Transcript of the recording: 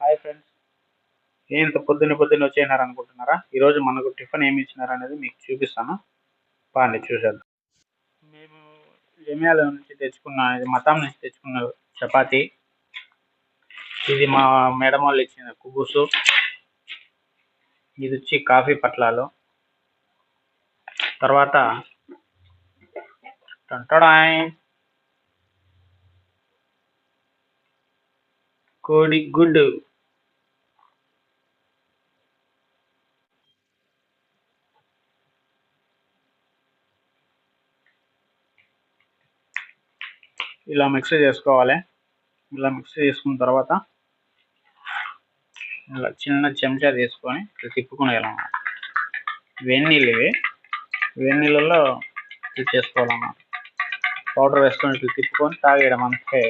Hi friends. ఏంత పొద్దున్న పొద్దున్న వచ్చేసినారు అనుకుంటున్నారా ఈరోజు మనకు టిఫిన్ ఏమి ఇచ్చినారు అనేది మీకు చూపిస్తాను. బాగా చూసేద్దాం. మేము జమియాల నుంచి తెచ్చుకున్న ఇది మతం నుంచి తెచ్చుకున్న చపాతి. ఇది మా మేడం వాళ్ళు ఇచ్చిన కుబుసు ఇది వచ్చి కాఫీ పట్లాలు. తర్వాత టంటడాయ్ కోడి గుడ్డు. ఇలా మిక్స్ చేసుకోవాలి. ఇలా మిక్స్ చేసుకున్న తర్వాత ఇలా చిన్న చెంచా తీసుకొని ఇట్లా తిప్పుకునేయాలన్నమాట వేడినీళ్ళు ఇవి. వేడినీళ్ళలో ఇది చేసుకోవాలన్నమాట. పౌడర్ వేసుకొని ఇట్లా తిప్పుకొని తాగేయడం అంతే.